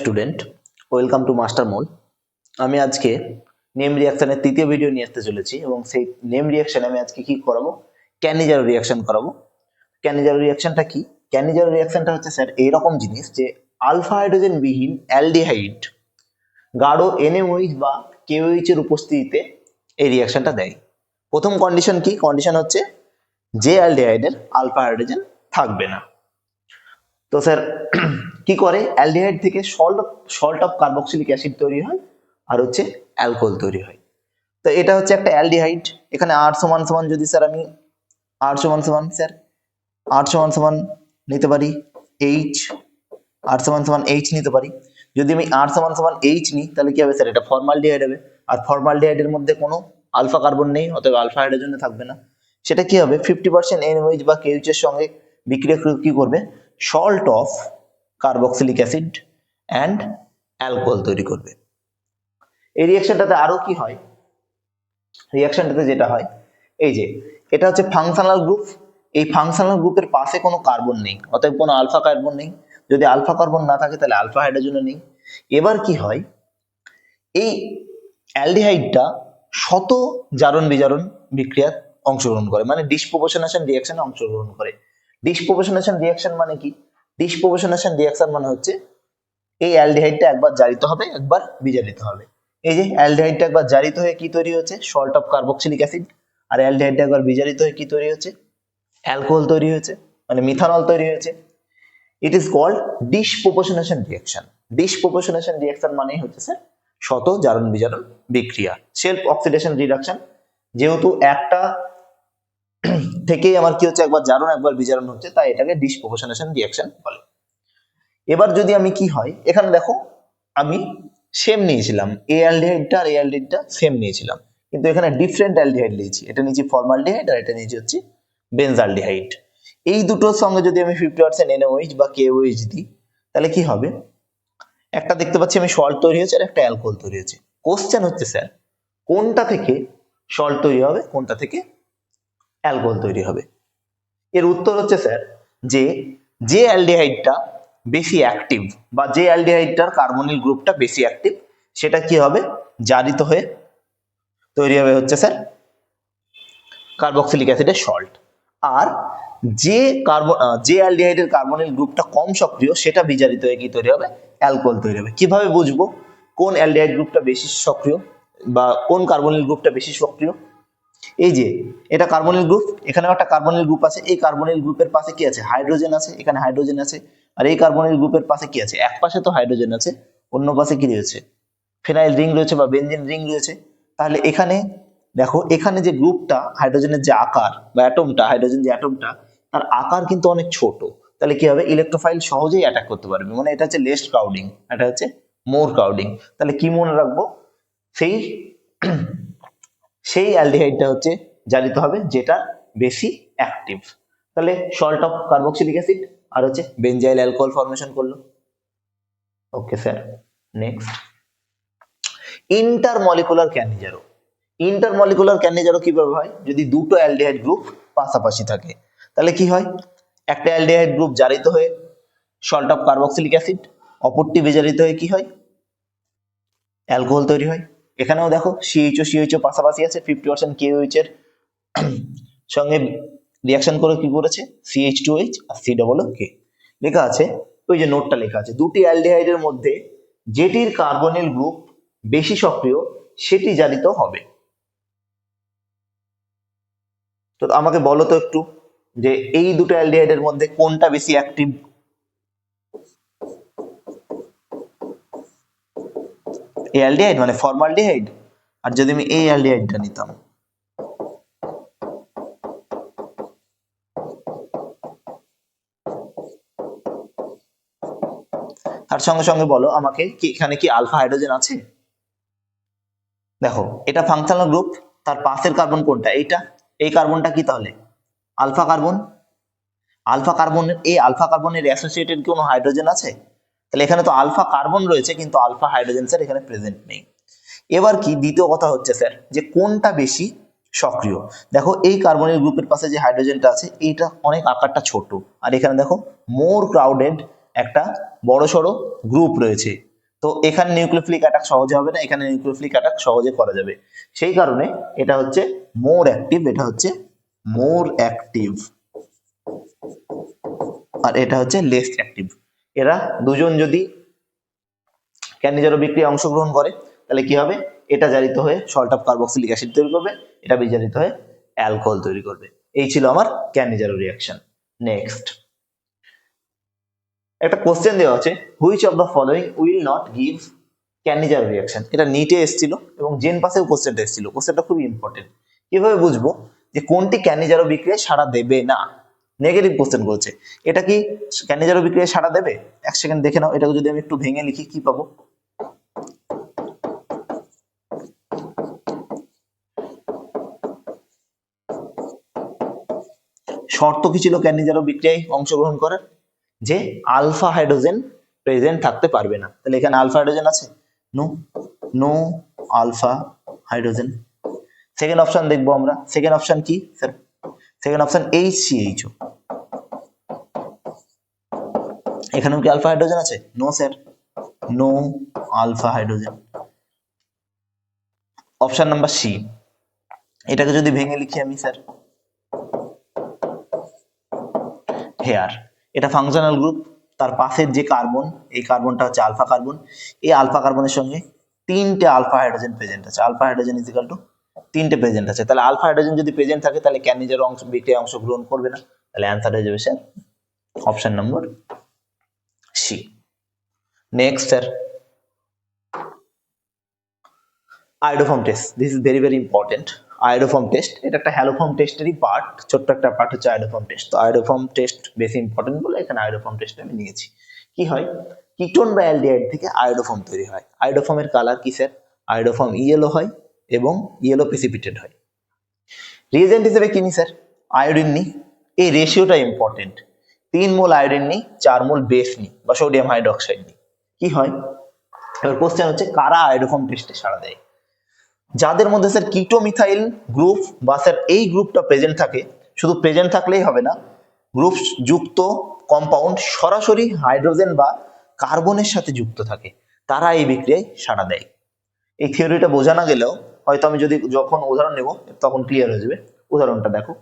Student welcome to master mole আমি আজকে name রিয়াকশনের তৃতীয় ভিডিও নিয়ে আসতে চলেছি এবং সেই নেম রিয়াকশনে আমি আজকে কি করাবো? ক্যানিজারো রিয়াকশন করাবো? ক্যানিজারো রিয়াকশনটা কি? ক্যানিজারো রিয়াকশনটা হচ্ছে স্যার এইরকম জিনিস যে আলফা হাইড্রোজেন বিহীন অ্যালডিহাইড গাঢ় এনএমওইচ বা কেওইচ এর উপস্থিতিতে এই রিয়াকশনটা দেয়। প্রথম কন্ডিশন কি? কন্ডিশন হচ্ছে যে অ্যালডিহাইডের আলফা হাইড্রোজেন থাকবে না। তো স্যার, কি করে? অ্যালডিহাইড থেকে salt salt of carboxylic acid তৈরি হয় আর হচ্ছে অ্যালকোহল তৈরি হয়। তো এটা হচ্ছে একটা অ্যালডিহাইড। এখানে আর সমান সমান যদি স্যার আমি আর সমান সমান স্যার আর সমান সমান নিতে পারি এইচ আর সমান সমান এইচ নিতে পারি। যদি আমি আর সমান সমান এইচ নিই, তাহলে কি হবে স্যার? এটা ফর্মালডিহাইড হবে। আর ফর্মালডিহাইডের মধ্যে কোনো আলফা কার্বন নেই, অতএব আলফা হাইড্রোজেনে থাকবে না। সেটা কি হবে? ফিফটি পার্সেন্ট এনওইচ বা কেউচের সঙ্গে বিক্রিয়া করে কি করবে? Salt of carboxylic acid and alcohol তৈরি করবে। এই রিয়াকশনটাতে আরও কি হয়? রিয়াকশনটাতে যেটা হয়, এই যে, এটা হচ্ছে ফাংশনাল গ্রুপ এই ফাংশনাল গ্রুপের পাশে কোনো কার্বন নেই, অতএব কোনো আলফা কার্বন নেই। যদি আলফা কার্বন না থাকে, তাহলে আলফা হাইড্রোজেনও নেই। এবার কি হয়, এই অ্যালডিহাইডটা শত জারণ বিজারণ বিক্রিয়ায় অংশগ্রহণ করে মানে ডিসপ্রপোর্শনেশন রিয়াকশনে অংশগ্রহণ করে। ডিসপ্রপোর্শনেশন রিয়াকশন মানে কি? ডিসপ্রপোর্শনেশন রিয়াকশন মানে হচ্ছে এই অ্যালডিহাইডটা একবার জারিত হবে, একবার বিজারিত হবে। এই যে অ্যালডিহাইডটা একবার জারিত হয়ে কি তৈরি হচ্ছে? সল্ট অফ কার্বক্সিলিক অ্যাসিড আর অ্যালডিহাইডটা একবার বিজারিত হয়ে কি তৈরি হচ্ছে? অ্যালকোহল তৈরি হয়েছে মানে মিথানল তৈরি হয়েছে it is called disproportionation reaction disproportionation reaction মানেই হচ্ছে স্যার শত জারণ বিজারণ বিক্রিয়া। সেলফ অক্সিডেশন রিডাকশন যেহেতু একটা থেকেই আমার কি হচ্ছে? একবার জারণ, একবার বিজারণ হচ্ছে, তাই এটাকে ডিসপ্রপোর্শনেশন রিয়াকশন বলে। এবার যদি আমি কি হয়, এখানে দেখো, আমি সেম নিয়েছিলাম। এ অ্যালডিহাইডটা আর এ অ্যালডিহাইডটা সেম নিয়েছিলাম। কিন্তু এখানে ডিফারেন্ট অ্যালডিহাইড নিয়েছি। এটা নিয়েছি ফর্মালডিহাইড আর এটা নিয়েছি হচ্ছে বেনজালডিহাইড এই দুটোর সঙ্গে যদি আমি ফিফটি পার্সেন্ট এনওইচ বা কেওইচ দিই, তাহলে কি হবে? একটা দেখতে পাচ্ছি আমি সল্ট তৈরি হয়েছে আর একটা অ্যালকোহল তৈরি হয়েছে। কোশ্চেন হচ্ছে, স্যার, কোনটা থেকে সল্ট তৈরি হবে, কোনটা থেকে অ্যালকোহল তৈরি হবে। এর উত্তর হচ্ছে স্যার যে যে অ্যালডিহাইডটা বেশি অ্যাক্টিভ বা যে অ্যালডিহাইডটার কার্বনিল গ্রুপটা বেশি অ্যাক্টিভ, সেটা কি হবে? জারিত হয়ে তৈরি হবে হচ্ছে স্যার কার্বক্সিলিক অ্যাসিডের সল্ট। আর যে কার্বন যে অ্যালডিহাইডের কার্বনিল গ্রুপটা কম সক্রিয়, সেটা বিজারিত হয়ে কি তৈরি হবে? অ্যালকোহল তৈরি হবে। কীভাবে বুঝব কোন অ্যালডিহাইড গ্রুপটা বেশি সক্রিয় বা কোন কার্বনিল গ্রুপটা বেশি সক্রিয়? এই যে, এটা কার্বনিল গ্রুপ এখানেও একটা কার্বনিল গ্রুপ আছে, এই কার্বনিল গ্রুপের পাশে কি আছে? হাইড্রোজেন আছে, এখানে হাইড্রোজেন আছে, আর এই কার্বনিল গ্রুপের পাশে কি আছে? এক পাশে তো হাইড্রোজেন আছে, অন্য পাশে কি রয়েছে? ফেনাইল রিং রয়েছে বা বেনজিন রিং রয়েছে। তাহলে এখানে, দেখো, এখানে যে গ্রুপটা হাইড্রোজেনের যে আকার বা অ্যাটমটা হাইড্রোজেন যে অ্যাটমটা তার আকার কিন্তু অনেক ছোট। তাহলে কি হবে? ইলেকট্রোফাইল সহজেই অ্যাটাক করতে পারবে। মানে এটা হচ্ছে লেস ক্রাউডিং এটা হচ্ছে মোর ক্রাউডিং তাহলে কি মনে রাখব? সেই সেই অ্যালডিহাইডটা হচ্ছে জারিত হবে, যেটা বেশি অ্যাক্টিভ তাহলে সল্ট অফ কার্বক্সিলিক অ্যাসিড আর হচ্ছে বেনজাইল অ্যালকোহল ফর্মেশন করল। Okay sir next intermolecular Cannizzaro intermolecular Cannizzaro কীভাবে হয়? যদি দুটো অ্যালডিহাইড গ্রুপ পাশাপাশি থাকে, তাহলে কি হয়? একটা অ্যালডিহাইড গ্রুপ জারিত হয়ে সল্ট অফ কার্বক্সিলিক অ্যাসিড অপরটি বিজারিত হয়ে কি হয়? অ্যালকোহল তৈরি হয়। এখানেও দেখো সিএইচও সিএইচও পাশাপাশি আছে ফিফটি পার্সেন্ট কেওএইচ এর সঙ্গে রিয়াকশন করে কি করেছে? C H two H R C double কে লেখা আছে, ওই যে নোটটা লেখা আছে, দুটি অ্যালডিহাইডের মধ্যে যেটির কার্বনিল গ্রুপ বেশি সক্রিয়, সেটি জারিত হবে। তো আমাকে বলো তো একটু যে এই দুটো অ্যালডিহাইডের মধ্যে কোনটা বেশি অ্যাক্টিভ এই অ্যালডিহাইড মানে ফর্মালডিহাইড। আর যদি আমি এই অ্যালডিহাইডটা নিতাম। তার সঙ্গে সঙ্গে বলো আমাকে কি এখানে কি আলফা হাইড্রোজেন আছে? দেখো, এটা ফাংশনাল গ্রুপ তার পাশের কার্বন কোনটা? এইটা। এই কার্বনটা কি তাহলে? আলফা কার্বন আলফা কার্বনের এই আলফা কার্বনের অ্যাসোসিয়েটেড কোনো হাইড্রোজেন আছে? তাহলে এখানে তো আলফা কার্বন রয়েছে, কিন্তু আলফা হাইড্রোজেন স্যার এখানে প্রেজেন্ট নেই। এবার কি দ্বিতীয় কথা হচ্ছে স্যার, যে কোনটা বেশি সক্রিয়? দেখো, এই কার্বনের গ্রুপের পাশে যে হাইড্রোজেনটা আছে, এইটা অনেক আকারটা ছোট আর এখানে দেখো মোর ক্রাউডেড একটা বড় সড়ো গ্রুপ রয়েছে। তো এখানে নিউক্লিওফিলিক অ্যাটাক সহজে হবে না, এখানে নিউক্লিওফিলিক অ্যাটাক সহজে করা যাবে। সেই কারণে এটা হচ্ছে মোর অ্যাক্টিভ এটা হচ্ছে মোর অ্যাক্টিভ আর এটা হচ্ছে লেস অ্যাক্টিভ এরা দুজন যদি ক্যান্ডিজারো বিক্রিয়া অংশগ্রহণ করে, তাহলে কি হবে? এটা জারিত হয়ে সল্ট অফ কার্বক্সিলিক অ্যাসিড তৈরি করবে, এটা বিজারিত হয়ে অ্যালকোহল তৈরি করবে। এই ছিল আমার ক্যান্ডিজারো রিয়াকশন নেক্সট একটা কোশ্চেন দেওয়া আছে which of the following will not give Cannizzaro reaction এটা নিটে এসেছিল এবং জেন পাসেও কোশ্চেনটা এসেছিল। কোশ্চেনটা খুবই ইম্পর্টেন্ট কীভাবে বুঝব যে কোনটি ক্যান্ডিজারো বিক্রিয়ায় সাড়া দেবে না? নেগেটিভ কোশ্চেন করছে এটা কি ক্যান্ডিজারো বিক্রিয়ায় সাড়া দেবে? এক সেকেন্ড দেখে নাও, এটাকে যদি আমি একটু ভেঙে লিখি, কি পাবো? শর্ত কি ছিল ক্যান্ডিজারো বিক্রিয়ায় অংশগ্রহণ করার? যে আলফা হাইড্রোজেন প্রেজেন্ট থাকতে পারবে না। তাহলে এখানে আলফা হাইড্রোজেন আছে? No no alpha hydrogen second option দেখব আমরা। সেকেন্ড অপশন কি sir second option H C H এখানেও কি আলফা হাইড্রোজেন আছে? No sir no alpha hydrogen option number C এটাকে যদি ভেঙে লিখি আমি স্যার হেয়ার এটা ফাংশনাল গ্রুপ তার পাশের যে কার্বন এই কার্বনটা হচ্ছে আলফা কার্বন এই আলফা কার্বনের সঙ্গে তিনটে আলফা হাইড্রোজেন প্রেজেন্ট আছে। আলফা হাইড্রোজেন ইজিক্যাল টু তিনটে প্রেজেন্ট আছে। তাহলে আলফা হাইড্রোজেন যদি প্রেজেন্ট থাকে, তাহলে ক্যানিজের অংশ বিক্রিয়া অংশগ্রহণ করবে না? তাহলে অ্যান্সার হয়ে যাবে sir option number C next sir iodoform test this is very very important iodoform test এটা একটা হ্যালোফর্ম টেস্টেরই পার্ট ছোট্ট একটা পার্ট হচ্ছে আইডোফর্ম টেস্ট তো আইডোফর্ম টেস্ট বেশি ইম্পর্টেন্ট বলে এখানে আইডোফর্ম টেস্ট আমি নিয়েছি। কি হয়? কিটোন বা অ্যালডিহাইড থেকে আয়োডোফর্ম তৈরি হয়। আয়োডোফর্মের কালার কি স্যার আয়োডোফর্ম ইয়েলো হয়। এবং ইয়েলো প্রেসিপিটেড হয়। রিয়েজেন্ট হিসেবে কি নি স্যার আয়োডিন নি এই রেশিওটা ইম্পর্টেন্ট তিন মোল আয়োডিন নি চার মোল বেস নি বা সোডিয়াম হাইড্রোক্সাইড নি কি হয়? এবার কোশ্চেন হচ্ছে, কারা আয়োডোফর্ম টেস্টে সাড়া দেয়? যাদের মধ্যে স্যার কিটোমিথাইল গ্রুপ বা স্যার এই গ্রুপটা প্রেজেন্ট থাকে, শুধু প্রেজেন্ট থাকলেই হবে না গ্রুপ যুক্ত কম্পাউন্ড সরাসরি হাইড্রোজেন বা কার্বনের সাথে যুক্ত থাকে, তারা এই বিক্রিয়ায় সাড়া দেয়। এই থিওরিটা বোঝা না গেলেও হয়তো আমি যদি যখন উদাহরণ নেব, তখন ক্লিয়ার হয়ে যাবে। উদাহরণটা দেখো।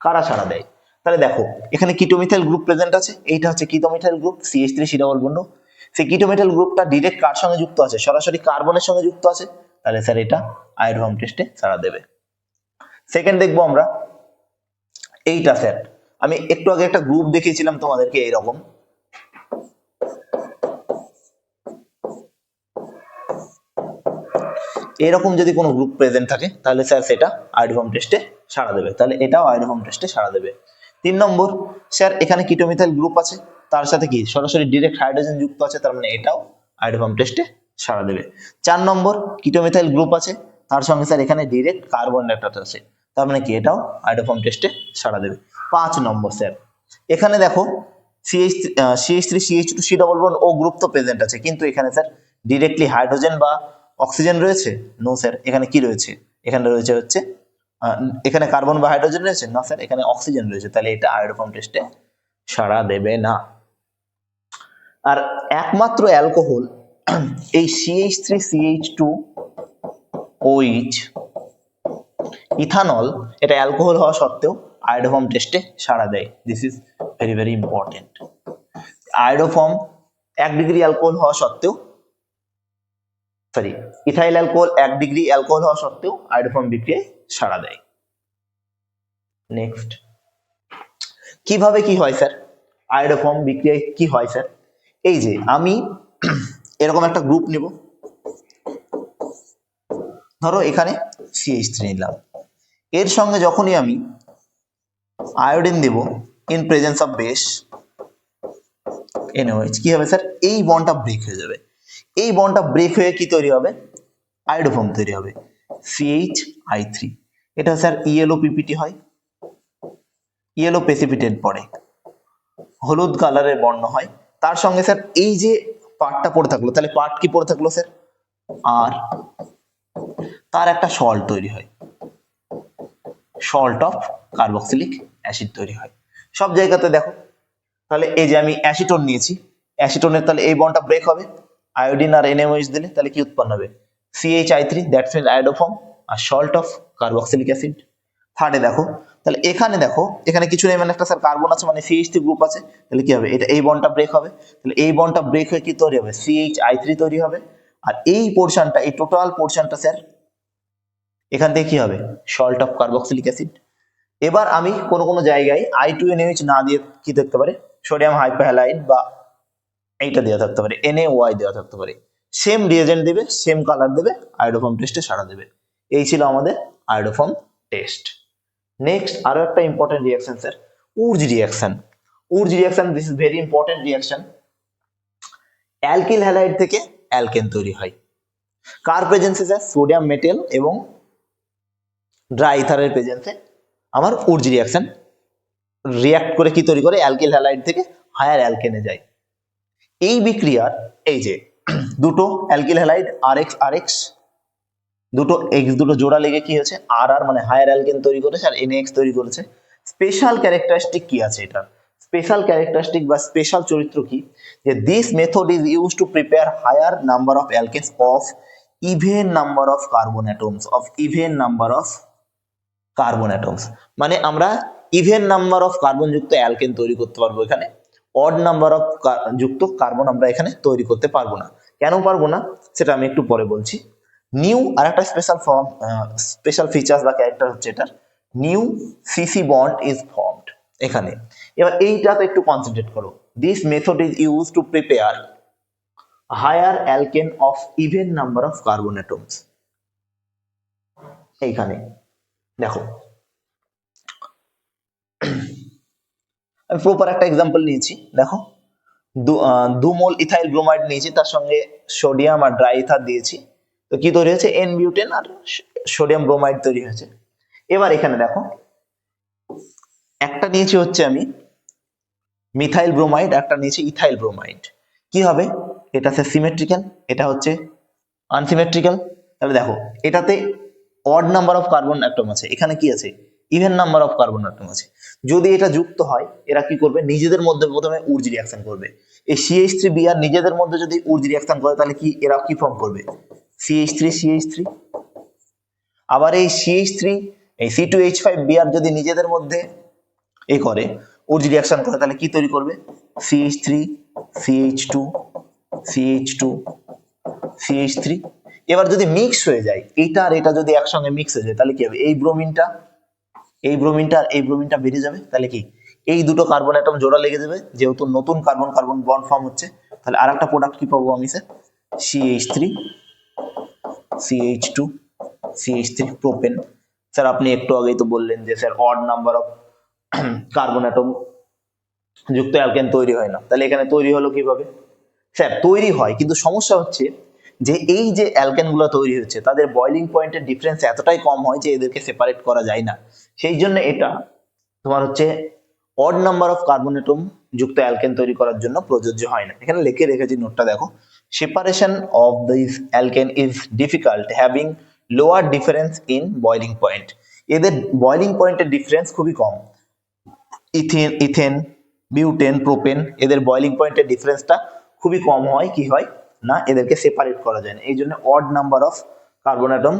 কারা সাড়া দেয়? তাহলে দেখো, এখানে কিটোমিথাইল গ্রুপ প্রেজেন্ট আছে, এইটা হচ্ছে keto methyl group C H three C double bond সেই কিটোমিথাইল গ্রুপটা ডিরেক্ট কার সঙ্গে যুক্ত আছে? সরাসরি কার্বনের সঙ্গে যুক্ত আছে? তাহলে স্যার এটা আয়োডোফর্ম টেস্টে সাড়া দেবে। সেকেন্ড দেখব আমরা। এইটা স্যার আমি একটু আগে একটা গ্রুপ দেখিয়েছিলাম তোমাদেরকে এইরকম। এরকম যদি কোনো গ্রুপ প্রেজেন্ট থাকে, তাহলে স্যার সেটা আয়োডোফর্ম টেস্টে সাড়া দেবে। তাহলে এটাও আয়োডোফর্ম টেস্টে সাড়া দেবে। তিন নম্বর স্যার এখানে কিটোমিথাইল গ্রুপ আছে, তার সাথে কি? সরাসরি ডিরেক্ট হাইড্রোজেন যুক্ত আছে, তার মানে এটাও আয়োডোফর্ম টেস্টে সাড়া দেবে। চার নম্বর কিটোমিথাইল গ্রুপ আছে, তার সঙ্গে স্যার এখানে ডিরেক্ট কার্বন ডাইঅক্সাইড আছে, তার মানে কি? এটাও আয়োডোফর্ম টেস্টে সাড়া দেবে। পাঁচ নম্বর স্যার এখানে দেখো CH CH three CH two C double O group তো প্রেজেন্ট আছে, কিন্তু এখানে স্যার ডিরেক্টলি হাইড্রোজেন বা অক্সিজেন রয়েছে? নো স্যার এখানে কি রয়েছে? এখানে রয়েছে হচ্ছে এখানে কার্বন বা হাইড্রোজেন রয়েছে? না স্যার এখানে অক্সিজেন রয়েছে। তাহলে এটা আয়োডোফর্ম টেস্টে সাড়া দেবে না। আর একমাত্র অ্যালকোহল এই CH three CH two OH ethanol এটা অ্যালকোহল হওয়া সত্ত্বেও আয়োডোফর্ম টেস্টে সাড়া দেয়। This is very very important iodoform এক ডিগ্রি অ্যালকোহল হওয়া সত্ত্বেও সরি ইথাইল অ্যালকোহল এক ডিগ্রি অ্যালকোহল হওয়া সত্ত্বেও আয়োডোফর্ম বিক্রিয়ায় সাড়া দেয়। নেক্সট কীভাবে কি হয়, স্যার? আয়োডোফর্ম বিক্রিয়ায় কি হয়, স্যার? এই যে, আমি এরকম একটা গ্রুপ নেব। ধরো, এখানে সিএইচ থ্রি নিলাম। এর সঙ্গে যখনই আমি iodine Dev in presence of base NOH কি হবে, স্যার? এই বন্ডটা ব্রেক হয়ে যাবে। এই বন্ডটা ব্রেক হয়ে কি তৈরি হবে? আয়োডোফর্ম তৈরি হবে। সিএইচ আই থ্রি এটা স্যার ইয়েলো পিপিটি হয়। ইয়েলো প্রেসিপিটেট পড়ে। হলুদ কালারের বর্ণ হয়। তার সঙ্গে স্যার এই যে পার্টটা পড়ে থাকল, তাহলে পার্ট কি পড়ে থাকল স্যার? আর তার একটা সল্ট তৈরি হয়। সল্ট অফ কার্বক্সিলিক অ্যাসিড তৈরি হয়। সব জায়গাতে দেখো। তাহলে এই যে আমি অ্যাসিটোন নিয়েছি। অ্যাসিটোনের তাহলে এই বন্ডটা ব্রেক হবে। আয়োডিন আর এনএমওএইচ দিলে তাহলে কি উৎপন্ন হবে? CH I three that's mean iodoform R salt of carboxylic acid থার্ডে দেখো, তাহলে এখানে দেখো, এখানে কিছু নেই মানে একটা স্যার কার্বন আছে মানে সিএইচ থ্রি গ্রুপ আছে, তাহলে কি হবে? এটা এই বন্ডটা ব্রেক হবে। তাহলে এই বন্ডটা ব্রেক হয়ে কি তৈরি হবে? সিএইচ আই থ্রি তৈরি হবে। আর এই পোর্শনটা এই টোটাল পোর্শনটা স্যার এখান থেকে কি হবে? সল্ট অফ কার্বক্সিলিক অ্যাসিড এবার আমি কোনো কোনো জায়গায় আই টু এনএইচ না দিয়ে কি দেখতে পারে? সোডিয়াম হাইপোহ্যালাইড বা এইটা দেওয়া থাকতে পারে এনএ ওয়াই দেওয়া থাকতে পারে। সেম রিয়েজেন্ট দেবে সেম কালার দেবে আয়োডোফর্ম টেস্টে সারা দেবে। এই ছিল আমাদের আয়োডোফর্ম টেস্ট নেক্সট আরও একটা important reaction sir Wurtz reaction Wurtz reaction this is very important reaction alkyl halide থেকে অ্যালকেন তৈরি হয়। কার প্রেজেন্সে স্যার সোডিয়াম মেটেল এবং ড্রাই ইথারের প্রেজেন্সে আমার উর্জ রিয়াকশন রিয়াক্ট করে কি তৈরি করে? অ্যালকিল হ্যালাইড থেকে হায়ার অ্যালকেনে যায়। এই বিক্রিয়ার, এই যে দুটো alkyl halide R X R X দুটো এক্স দুটো জোড়া লেগে কি হয়েছে? আর আর মানে হায়ার অ্যালকেন তৈরি করেছে আর এন এক্স তৈরি করেছে। স্পেশাল ক্যারেক্টারিস্টিক কি আছে এটার? স্পেশাল ক্যারেক্টারিস্টিক বা স্পেশাল চরিত্র কি? যে this method is use to prepare higher number of alkanes of even number of carbon atoms of even number of carbon atoms মানে আমরা ইভেন নাম্বার অফ কার্বন যুক্ত অ্যালকেন তৈরি করতে পারব এখানে। অড নাম্বার অফ যুক্ত কার্বন আমরা এখানে তৈরি করতে পারব না। কেন পারব না সেটা আমি একটু পরে বলছি। নিউ আর একটা স্পেশাল ফর্ম স্পেশাল ফিচার্স বা ক্যারেক্টার হচ্ছে এটা new CC bond is formed এখানে। এবার এইটাতে একটু কনসেন্ট্রেট করো। This method is use to prepare higher alkane of even number of carbon atoms এইখানে। দেখো। আমি প্রপার একটা এক্সাম্পল নিয়েছি। দেখো। দু- আহ, দু মোল ইথাইল ব্রোমাইড নিয়েছি তার সঙ্গে সোডিয়াম আর ড্রাই ইথার দিয়েছি। তো কি তৈরি হয়েছে? এন বিউটেন আর সোডিয়াম ব্রোমাইড তৈরি হয়েছে। এবার এখানে দেখো একটা নিয়েছি হচ্ছে আমি মিথাইল ব্রোমাইড একটা নিয়েছি ইথাইল ব্রোমাইড। কি হবে? এটা হচ্ছে সিমেট্রিক্যাল এটা হচ্ছে আনসিমেট্রিক্যাল তাহলে দেখো এটাতে odd number of carbon atom আছে। এখানে কি আছে? Even number of carbon atom আছে। যদি এটা যুক্ত হয়, এরা কি করবে? নিজেদের মধ্যে প্রথমে উর্জ রিয়াকশন করবে। এই সিএইচ থ্রি বিআর নিজেদের মধ্যে যদি উর্জ রিয়াকশন করে, তাহলে কি এরা কি ফর্ম করবে? সিএইচ থ্রি সিএইচ থ্রি আবার এই সিএইচ থ্রি এই C two H five BR যদি নিজেদের মধ্যে এ করে উর্জ রিয়াকশন করে, তাহলে কি তৈরি করবে? CH three CH two CH two CH three এবার যদি মিক্স হয়ে যায় এইটা আর এটা যদি একসঙ্গে মিক্স হয়ে যায়, তাহলে কি হবে? এই ব্রোমিনটা এই ব্রোমিনটা এই ব্রোমিনটা বেরিয়ে যাবে, তাহলে কি? এই দুটো কার্বন অ্যাটম জোড়া লেগে যাবে, যেহেতু নতুন কার্বন কার্বন বন্ড ফর্ম হচ্ছে, তাহলে আর একটা প্রোডাক্ট কি পাবো আমি sir CH three CH two CH three propane sir আপনি একটু আগেই তো বললেন যে sir odd number of carbon atom যুক্ত অ্যালকেন তৈরি হয় না। তাহলে এখানে তৈরি হলো কীভাবে? স্যার তৈরি হয়, কিন্তু সমস্যা হচ্ছে যে, এই যে অ্যালকেনগুলো তৈরি হচ্ছে, তাদের বয়লিং পয়েন্টের ডিফারেন্স এতটাই কম হয় যে, এদেরকে সেপারেট করা যায় না। সেই জন্য এটা তোমার হচ্ছে odd number of carbon atom যুক্ত অ্যালকেন তৈরি করার জন্য প্রযোজ্য হয় না। এখানে লিখে রেখেছি নোটটা দেখো। Separation of this alkane is difficult having lower difference in boiling point এদের বয়লিং পয়েন্টের ডিফারেন্স খুবই কম। ইথেন ইথেন, বিউটেন, প্রোপেন, এদের বয়লিং পয়েন্টের ডিফারেন্সটা খুবই কম হয়, কি হয় না? এদেরকে সেপারেট করা যায় না। এই জন্য odd number of carbon atom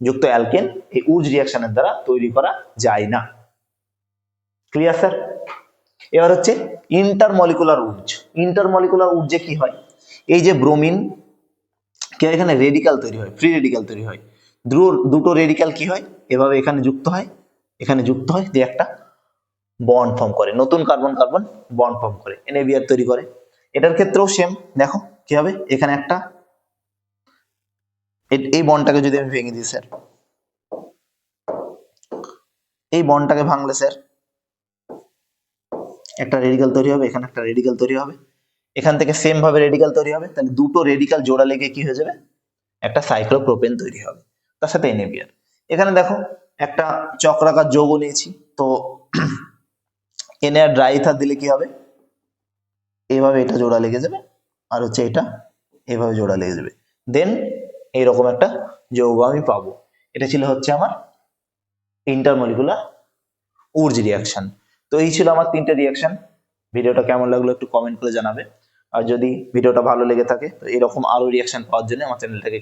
যুক্ত অ্যালকেন এই উজ রিয়াকশনের দ্বারা তৈরি করা যায় না। ক্লিয়ার স্যার এবার হচ্ছে ইন্টারমলিকুলার উর্জ ইন্টারমলিকুলার উর্জে কি হয়? এই যে ব্রোমিন কে এখানে রেডিকাল তৈরি হয় ফ্রি রেডিকাল তৈরি হয়। দুটো রেডিকাল কি হয়? এভাবে এখানে যুক্ত হয়, এখানে যুক্ত হয়, দিয়ে একটা বন্ড ফর্ম করে। নতুন কার্বন কার্বন বন্ড ফর্ম করে। এনএবিআর তৈরি করে। এটার ক্ষেত্রেও সেম দেখো, কি হবে? এখানে একটা এই বনটাকে যদি আমি ভেঙে দিই স্যার এই বনটাকে ভাঙলে স্যার একটা রেডিকাল তৈরি হবে, এখানে একটা রেডিকাল তৈরি হবে। এখান থেকে সেম ভাবে রেডিকাল তৈরি হবে, তাহলে দুটো রেডিকাল জোড়া লেগে কি হয়ে যাবে? একটা সাইক্লোপ্রোপেন তৈরি হবে। তার সাথে এনএবিআর এখানে দেখো, একটা চক্রাকার যৌগ নিয়েছি, তো এনে আর ড্রাই ইথার দিলে কি হবে? এভাবে এটা জোড়া লেগে যাবে, আর হচ্ছে এটা এভাবে জোড়া লেগে যাবে। দেন এইরকম একটা যৌগ আমি পাবো। এটা ছিল হচ্ছে আমার ইন্টারমলিকুলার উর্জ রিয়াকশন তো এই ছিল আমার তিনটে রিয়াকশন ভিডিওটা কেমন লাগল একটু কমেন্ট করে জানাবে। আর যদি ভিডিওটা ভালো লেগে থাকে, তো এরকম আরও রিয়াকশন পাওয়ার জন্য আমার চ্যানেলটাকে